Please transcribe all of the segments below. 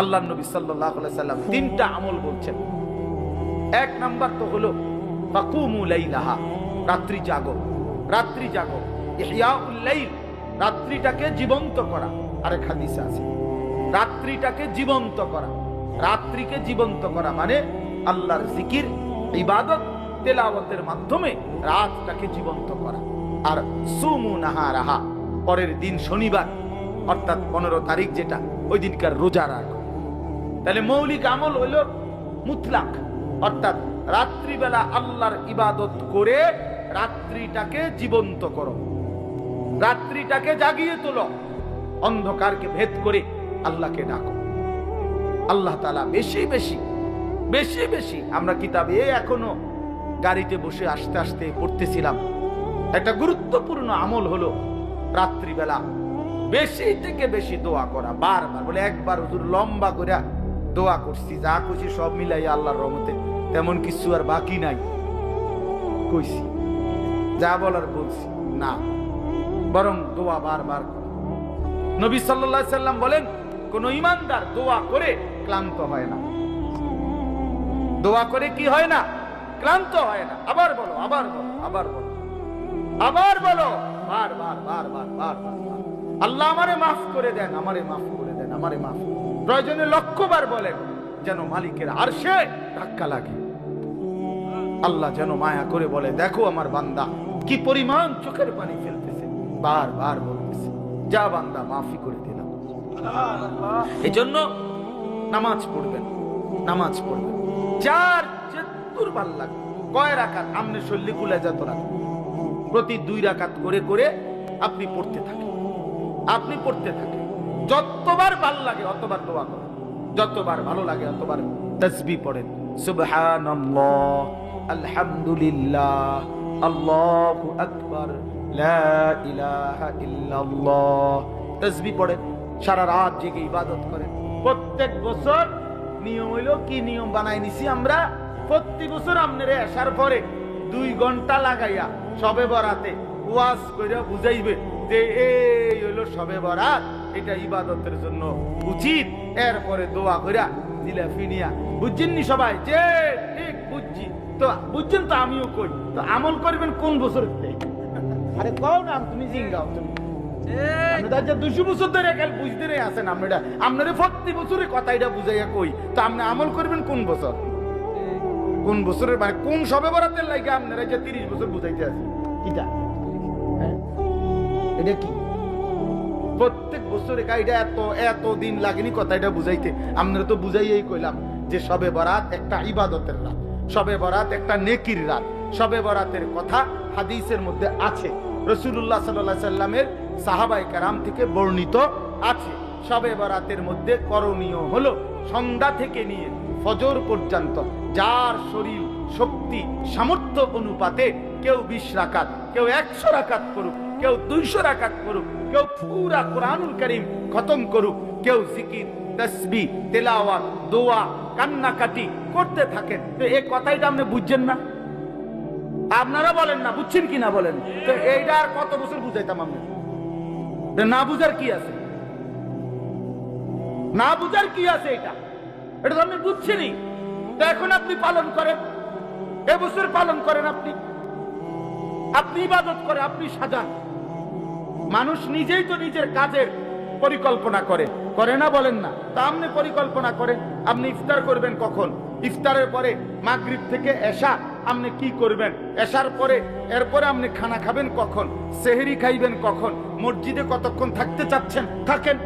আল্লাহ নবী সাল্লাহ সাল্লাম তিনটা আমল বলছেন। এক নাম্বার তো হলো, ফাকুমু লাইলাহা রাত্রি জাগো রাত্রি জাগো। ইহয়াউল লাইল, রাত্রিটাকে জীবন্ত করা। আরেক হাদিসে আছে, রাত্রিটাকে জীবন্ত করা। রাত্রিকে জীবন্ত করা মানে আল্লাহর জিকির, ইবাদত, তেলাওয়াতের মাধ্যমে রাতটাকে জীবন্ত করা। আর সুমু নাহা রাহা পরের দিন শনিবার, অর্থাৎ পনেরো তারিখ যেটা ওই দিনকার রোজা রাখো। তাহলে মৌলিক আমল হইল মুতলাক। অর্থাৎ রাত্রিবেলা আল্লাহর ইবাদত করে রাত্রিটাকে জীবন্ত করো। রাত্রিটাকে জাগিয়ে তোলো। অন্ধকারকে ভেদ করে আল্লাহকে ডাকো। আল্লাহ তালা বেশি বেশি বেশি বেশি, আমরা কিতাবে এখনও গাড়িতে বসে আসতে আসতে পড়তেছিলাম। একটা গুরুত্বপূর্ণ আমল হলো রাত্রিবেলা বেশি থেকে বেশি দোয়া করা, বারবার, বলে একবার হুজুর লম্বা করে দোয়া করছি, যা করছি সব মিলাই আল্লাহর রহমতে। তেমন কিছু আর বাকি নাই, কইছি। যা বলার বলছি, না। বরং দোয়া বারবার করা। নবী আলাইহি সাল্লাম বলেন, কোন ইমানদার দোয়া করে ক্লান্ত হয় না। দোয়া করে কি হয় না? ক্লান্ত হয় না। আবার বলো আবার বলো আবার বলো। আবার বলো বার বার বার বার বার বার বার। আল্লাহ আমারে মাফ করে দেন, আমারে মাফ করে দেন, আমারে মাফ প্রয়োজনে লক্ষ্যবার বলেন, যেন মালিকের আরশে ধাক্কা লাগে। আল্লাহ যেন মায়া করে বলে, দেখো আমার বান্দা, কি পরিমাণ চোখের পানি ফেলতেছে। বার বলতেছে, যা বান্দা মাফি করে দিলাম এই জন্য নামাজ পড়বেন নামাজ পড়বেন। যার যেতুর ভালো লাগে, কয় রাখাত আমনে শল্য কুলে যত রাখা প্রতি দুই রাকাত করে করে আপনি পড়তে থাকেন। আপনি পড়তে থাকেন। যতবার ভালো লাগে, অতবার দোয়া করেন যতবার ভালো লাগে, অতবার তসবি পড়েন। সুবহানাল্লাহ, আলহামদুলিল্লাহ, আল্লাহু আকবার, লা ইলাহা ইল্লাল্লাহ। তসবি পড়েন, সারা রাত জেগে ইবাদত করেন। প্রত্যেক বছর নিয়ম হইল, কি নিয়ম বানাই নিছি আমরা? প্রতি বছর আপনারে আসার পরে দুই ঘণ্টা লাগাইয়া সবে বরাতে ওয়াজ কইরা বুঝাইবে যে এই হইল সবে বরাত। এটা ইবাদতের জন্য উচিত। এরপরে দোয়া করিয়া দিলা ফিনিয়া বুঝছেননি সবাই? যে ঠিক বুঝছি। তো বুঝছেন তো আমিও কই। তো আমল করবেন কোন বছর আরে কও না তুমি জিঙ্গাও তুমি। আপনারা যে দুশো বছর ধরে কাল বুঝতে রে আছেন আপনারা। আপনারা প্রতি বছরে কথা এটা বুঝাইয়া কই। তো আপনি আমল করবেন কোন বছর? কোন বছরের মানে কোন সবে বরাতের লাগে আপনারা যে তিরিশ বছর বুঝাইতে কিটা হ্যাঁ? এটা কি? প্রত্যেক বছর কা এটা এত এত দিন লাগেনি কথা এটা বুঝাইতে। আপনারা তো বুঝাইয়াই কইলাম যে সবে বরাত একটা ইবাদতের রাত, সবে বরাত একটা নেকির রাত, সবে বরাতের কথা হাদিসের মধ্যে আছে। রসুল্লাহ সাল্লাহ সাল্লামের সাহাবাই কারাম থেকে বর্ণিত আছে। সবে বরাতের মধ্যে করণীয় হলো সন্ধ্যা থেকে নিয়ে ফজর পর্যন্ত যার শরীর, শক্তি, সামর্থ্য অনুপাতে কেউ বিশ রাকাত, কেউ একশো রাকাত করুক কেউ দুইশো রাকাত করুক কেউ পুরা কোরআনুল করিম খতম করুক, কেউ জিকির, তসবি, তেলাওয়াত, দোয়া, কান্নাকাটি করতে থাকেন। তো এই কথাইটা আপনি বুঝছেন না? আপনারা বলেন না, বুঝছেন কি না বলেন? তো এইটা আর কত বছর বুঝাইতাম আমি? না বুঝার কি আছে? না বুঝার কি আছে এটা? এটা তো আপনি বুঝছেনই। তো এখন আপনি পালন করেন। এবছর পালন করেন আপনি। আপনি ইবাদত করে আপনি সাজান। মানুষ নিজেই তো নিজের কাজের পরিকল্পনা করে। করে না বলেন না। তা আপনি পরিকল্পনা করেন, আপনি ইফতার করবেন কখন? ইফতারের পরে মাগরিব থেকে এশা আপনি কি করবেন? এশার পরে, এরপরে আপনি খানা খাবেন কখন? সেহেরি খাইবেন কখন? মসজিদে কতক্ষণ থাকতে চাচ্ছেন? থাকেন।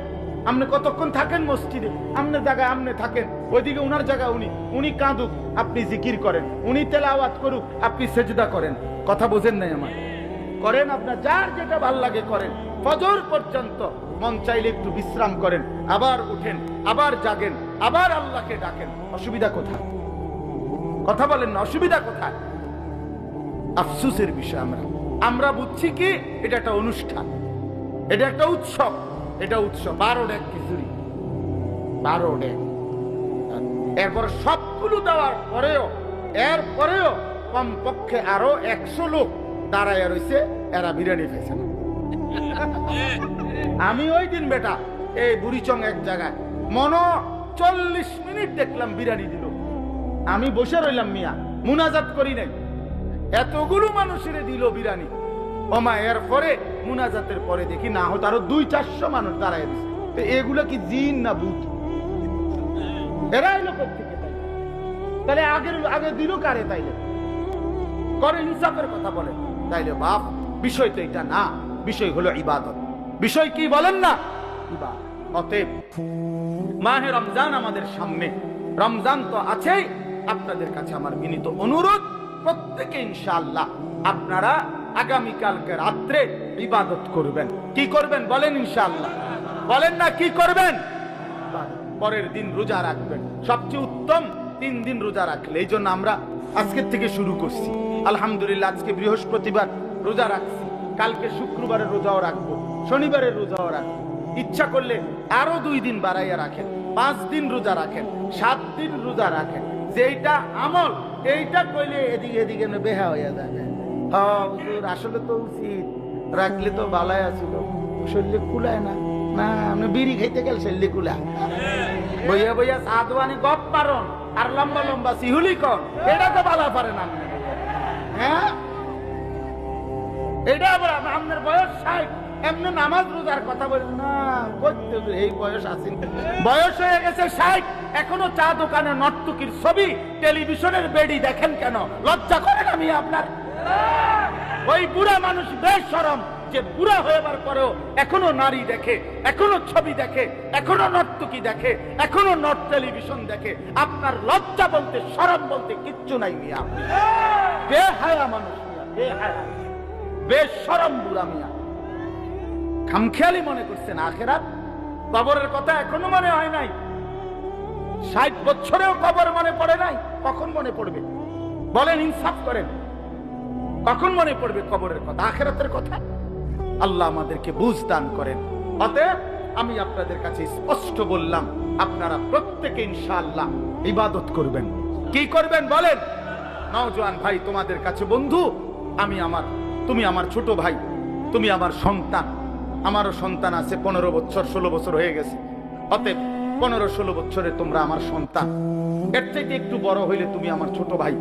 আপনি কতক্ষণ থাকেন মসজিদে? আপনি জায়গায় আপনি থাকেন। ওইদিকে উনার জায়গা উনি। উনি কাঁদুক, আপনি জিকির করেন। উনি তেলাওয়াত করুক, আপনি সেজদা করেন। কথা বোঝেন নাই আমার? করেন আপনার, যার যেটা ভালো লাগে করেন। ফজর পর্যন্ত মন চাইলে একটু বিশ্রাম করেন, আবার উঠেন, আবার জাগেন, আবার আল্লাহকে ডাকেন। অসুবিধা কোথায়? কথা বলেন না, অসুবিধা কোথায়? আফসুসের বিষয় আমরা। আমরা বুঝছি কি, এটা একটা অনুষ্ঠান। এটা একটা উৎসব। এটা উৎসব। বারো ডেক খিচুড়ি। বারো ডেক। এরপর সবগুলো দেওয়ার পরেও, এরপরেও কমপক্ষে আরও একশো লোক দাঁড়ায় রয়েছে এরা বিরিয়ানি খাইছে না। আমি ওই দিন বেটা এই বুড়িচং এক জায়গায় মনো চল্লিশ মিনিট দেখলাম বিরিয়ানি দিল। আমি বসে রইলাম মিয়া মুনাজাত করি নাই। এতগুলো মানুষের দিল বিরিয়ানি। ওমা এর পরে মুনাজাতের পরে দেখি না হতো আরও দুই চারশো মানুষ দাঁড়ায় দিছে তো এগুলো কি জিন না ভূত? এরাই লোক থেকে তাহলে আগের আগে দিল কারে তাইলে? করে ইনসাফের কথা বলে। তাইলে বাপ, বিষয় তো এটা না, বিষয় হলো ইবাদত। বিষয় কি বলেন না? অতএব মাহে রমজান আমাদের সামনে। রমজান তো আছেই, আপনাদের কাছে আমার বিনীত অনুরোধ, প্রত্যেকে ইনশাআল্লাহ আপনারা আগামীকালকে রাত্রে ইবাদত করবেন। কি করবেন বলেন ইনশাআল্লাহ। বলেন না কি করবেন? পরের দিন রোজা রাখবেন। সবচেয়ে উত্তম তিন দিন রোজা রাখলে, এই জন্য আমরা আজকের থেকে শুরু করছি। আলহামদুলিল্লাহ, আজকে বৃহস্পতিবার রোজা রাখছি। কালকে শুক্রবারের রোজাও রাখব, শনিবারের রোজাও রাখব। ইচ্ছা করলে আরও দুই দিন বাড়াইয়া রাখেন, পাঁচ দিন রোজা রাখেন, সাত দিন রোজা রাখেন। যেইটা আমল, এইটা কইলে এদিকে এদিকে বেহা হইয়া যাবে। হ্যাঁ আসলে তো উচিত। রাখলে তো ভালাই আছিল। শরীরে কুলায় না। না আপনি বিড়ি খাইতে গেল শরীরে কুলায়। বইয়া বইয়া সাধুয়ানি গপ পারন আর লম্বা লম্বা সিহুলি কর এটা তো বালা পারে না। হ্যাঁ? এটা আবার আপ- আপনার বয়স ষাট, এমনি নামাজ রোজার কথা বলেন না এই বয়স আছে বয়স হয়ে গেছে ষাট, এখনও চা দোকানে নর্তকির ছবি, টেলিভিশনের বেডি দেখেন কেন? লজ্জা করেন আমি আপনার? ওই বুড়া মানুষ বেশ সরম যে বুড়া হয়েবার পরেও এখনও নারী দেখে, এখনও ছবি দেখে, এখনও নর্তকী দেখে, এখনও নট টেলিভিশন দেখে, আপনার লজ্জা বলতে সরম বলতে কিচ্ছু নাই মিয়া। বেহায়া মানুষ মিয়া, বেহায়া। বেশ সরম বুড়া মিয়া। খামখেয়ালি মনে করছেন আখেরাত? কবরের কথা এখনও মনে হয় নাই। ষাট বছরেও কবর মনে পড়ে নাই, কখন মনে পড়বে? বলেন, ইনসাফ করেন। কখন মনে পড়বে কবরের কথা, আখেরাতের কথা? আল্লাহ আমাদেরকে বুঝ দান করেন। অতএব আমি আপনাদের কাছে স্পষ্ট বললাম, আপনারা প্রত্যেকে ইনশাআল্লাহ ইবাদত করবেন। কি করবেন বলেন? নওজোয়ান ভাই, তোমাদের কাছে বন্ধু, আমি আমার, তুমি আমার ছোট ভাই, তুমি আমার সন্তান। আমারও সন্তান আছে, পনেরো বছর, ষোলো বছর হয়ে গেছে। অতএব পনেরো, ষোলো বছরে তোমরা আমার সন্তান। এর চাইতে একটু বড় হইলে তুমি আমার ছোট ভাই।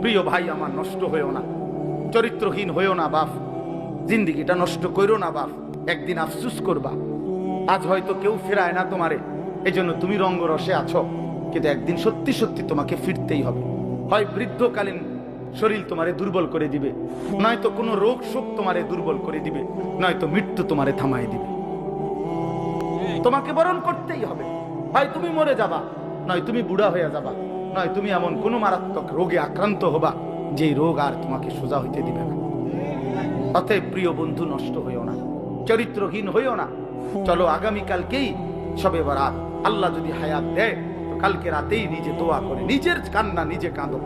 প্রিয় ভাই, আমার নষ্ট হয়েও না। চরিত্রহীন হয়েও না, বাপ। জিন্দিগিটা নষ্ট করো না, বাপ। একদিন আফসুস করবা। আজ হয়তো কেউ ফেরায় না তোমারে। এজন্য তুমি রঙ্গরসে আছো। কিন্তু একদিন সত্যি সত্যি তোমাকে ফিরতেই হবে। হয় বৃদ্ধকালীন শরীর তোমারে দুর্বল করে দিবে। নয়তো কোনো রোগ শোক তোমারে দুর্বল করে দিবে। নয়তো মৃত্যু তোমারে থামাই দিবে। তোমাকে বরণ করতেই হবে। হয় তুমি মরে যাবা, নয় তুমি বুড়া হয়ে যাবা, নয় তুমি এমন কোনো মারাত্মক রোগে আক্রান্ত হবা যে রোগ আর তোমাকে সোজা হইতে দিবে না। অতএব প্রিয় বন্ধু নষ্ট হইও না চরিত্রহীন হইও না। চলো আগামীকালকেই সবে বরাত। আল্লাহ যদি হায়াত দেয় তো কালকে রাতেই নিজে দোয়া করে নিজের কান্না নিজে কাঁদো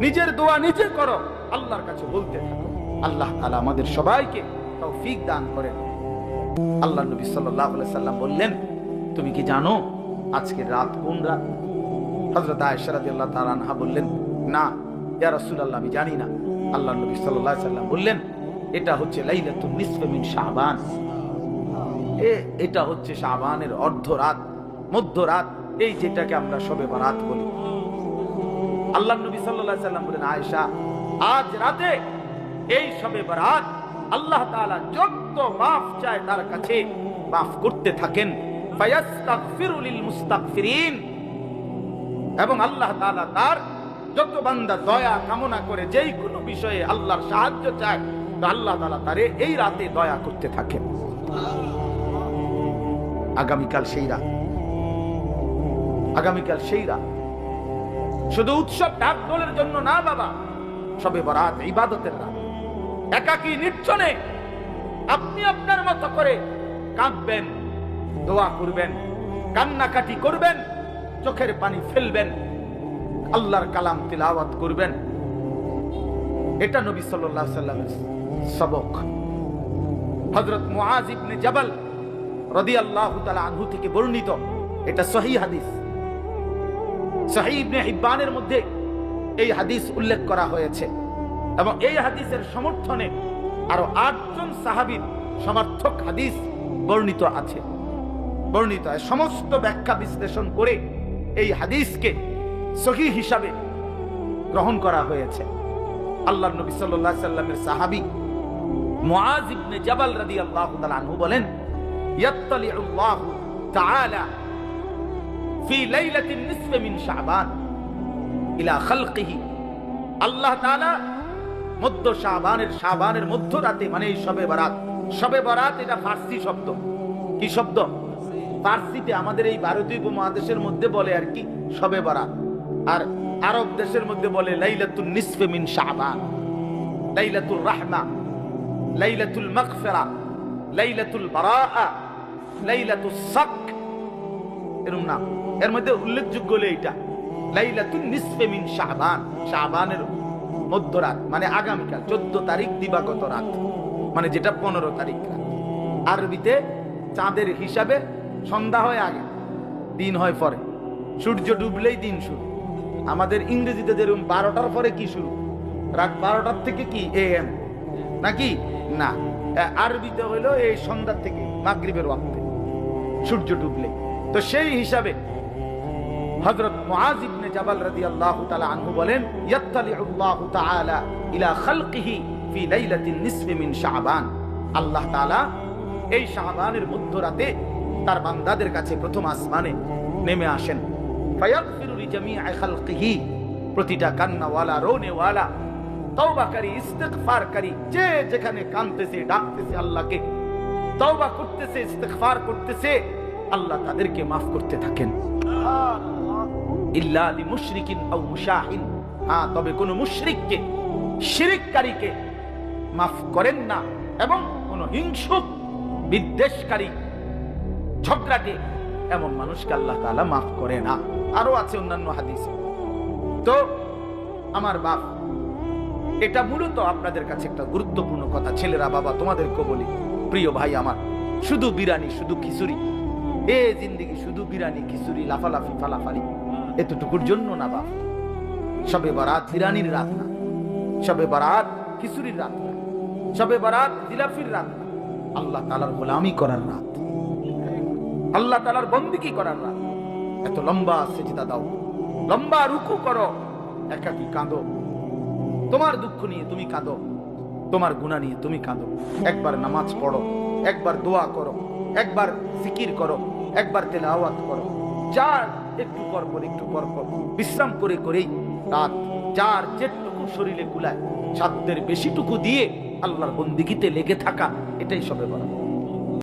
নিজের দোয়া নিজে করো। আল্লাহর কাছে বলতে থাকো আল্লাহ তাআলা আমাদের সবাইকে তৌফিক দান করেন। আল্লাহ নবী সাল্লাল্লাহু আলাইহি সাল্লাম বললেন তুমি কি জানো আজকে রাত কোন রাত? হযরত আয়েশা রাদিয়াল্লাহু তাআলা আনহা বললেন না ইয়া রাসূলুল্লাহ আমি জানি না। আল্লাহ নবী সাল্লাল্লাহু আলাইহি সাল্লাম বললেন এটা হচ্ছে মিন এটা হচ্ছে শাবানের অর্ধ রাত মধ্য রাত এই যেটাকে আমরা সবে বরাত বলি। আল্লাহ নবী আলাইহি সাল্লাম বলেন, আয়েশা, আজ রাতে এই সবে বরাত আল্লাহ তাআলা যত মাফ চায় তার কাছে মাফ করতে থাকেন। এবং আল্লাহ তার যত বান্দা দয়া কামনা করে যেই কোনো বিষয়ে আল্লাহর সাহায্য চায় আল্লাহ তাআলা তারে এই রাতে দয়া করতে থাকেন। আগামীকাল সেই রাত। আগামীকাল সেই রাত। শুধু উৎসব ঢাক দোলের জন্য না বাবা, সবে বরাত ইবাদতের রাত। একাকী নির্জনে আপনি আপনার মতো করে কাঁদবেন, দোয়া করবেন, কান্নাকাটি করবেন, চোখের পানি ফেলবেন, আল্লাহর কালাম তিলাওয়াত করবেন। এটা নবী আলাইহি সাল্লামের সবক। হযরত মুআজ ইবনে আনহু থেকে বর্ণিত এটা সহিহ হাদিস। মধ্যে এই হাদিস উল্লেখ করা হয়েছে এবং এই হাদিসের সমর্থনে আরও আটজন সাহাবীর সমর্থক হাদিস বর্ণিত আছে। বর্ণিত সমস্ত ব্যাখ্যা বিশ্লেষণ করে এই হাদিসকে সহি হিসাবে গ্রহণ করা হয়েছে। আল্লাহ নবী আলাইহি সাল্লামের সাহাবী মুআজ ইবনে জাবাল রাদিয়াল্লাহু তাআলা আনহু বলেন, ইয়াত্তালিউল্লাহু তাআলা ফি লাইলাতিন নিসফ মিন শাবান ইলা খালকিহি। আল্লাহ তাআলা মধ্য শাবানের শাবানের মধ্য রাতে মানে এই শবে বরাত শবে বরাত এটা ফার্সি শব্দ। কি শব্দ? ফার্সিতে আমাদের এই ভারতীয় উপমহাদেশের মধ্যে বলে আর কি, শবে বরাত। আর আরব দেশের মধ্যে বলে লাইলাতুল নিসফে মিন শাবান লাইলাতুল রাহমা। লাইলাতুল মাগফিরা, লাইলাতুল বারাআ লাইলাতুল সাক এরকম নাম এর মধ্যে উল্লেখযোগ্য হলো এইটা। লাইলাতুল নিসফে মিন শাবান। শাবানের মধ্যরাত মানে আগামীকাল, চোদ্দ তারিখ দিবাগত রাত মানে যেটা পনেরো তারিখ রাত। আরবিতে চাঁদের হিসাবে সন্ধ্যা হয় আগে, দিন হয় পরে। সূর্য ডুবলেই দিন শুরু। আমাদের ইংরেজিতে যেরকম বারোটার পরে কি শুরু? রাত বারোটার থেকে কি এ এম নাকি? না। আরবিতে হইল এই সন্ধ্যার থেকে, মাগরিবের ওয়াক্তে। সূর্য ডুবলে। তো সেই হিসাবে হযরত মুআজ ইবনে জাবাল রাদিয়াল্লাহু তাআলা আনহু বলেন, ইয়াত্তালিউল্লাহু তাআলা ইলা খালকিহি ফি লাইলাতিন নিসফি মিন শাবান। আল্লাহ তাআলা এই শাবানের মধ্যরাতে তার বান্দাদের কাছে প্রথম আসমানে নেমে আসেন। ফায়াগফিরু লিজামিআ খালকিহি। প্রতিটা কান্নাওয়ালা, রোনেওয়ালা তওবাকারী, ইস্তিগফারকারী, যে যেখানে কাঁদতেছে, ডাকতেছে আল্লাহকে, তওবা করতেছে, ইস্তিগফার করতেছে, আল্লাহ তাদেরকে মাফ করতে থাকেন। ইল্লা লিমুশরিকিন আও মুশাহিন। হ্যাঁ তবে কোন মুশরিককে, শিরিককারীকে মাফ করেন না এবং কোন হিংসুক, বিদ্বেষকারী ঝগড়াটে এমন মানুষকে আল্লাহ তাআলা মাফ করে না। আরও আছে অন্যান্য হাদিস। তো, আমার বাপ এটা মূলত আপনাদের কাছে একটা গুরুত্বপূর্ণ কথা, ছেলেরা, বাবা তোমাদেরকে বলি। প্রিয় ভাই আমার, শুধু বিরানি শুধু খিচুড়ি। এ জিন্দিগি, শুধু বিরানি খিচুড়ি, লাফালাফি, ফালাফালি। এতটুকুর জন্য না, বাপ। সবে বারাত বিরানির রাত না। সবে বারাত খিচুড়ির রাত না। সবে বারাত জিলাফির রাত না। আল্লাহ তালার গোলামি করার রাত। আল্লাহ তালার বন্দিকি করার রাত। এত লম্বা সেজিদা দাও। লম্বা রুকু করো। একাকি কাঁদো। তোমার দুঃখ নিয়ে তুমি কাঁদো। তোমার গুণা নিয়ে তুমি কাঁদো। একবার নামাজ পড়ো, একবার দোয়া করো, একবার জিকির করো, একবার তেলাওয়াত করো। যার একটু পর পর একটু পর পর বিশ্রাম করে করেই রাত যার যেটুকু শরীরে কুলায়, সাধ্যের বেশিটুকু দিয়ে আল্লাহর বন্দিগিতে লেগে থাকা, এটাই সবে বলা।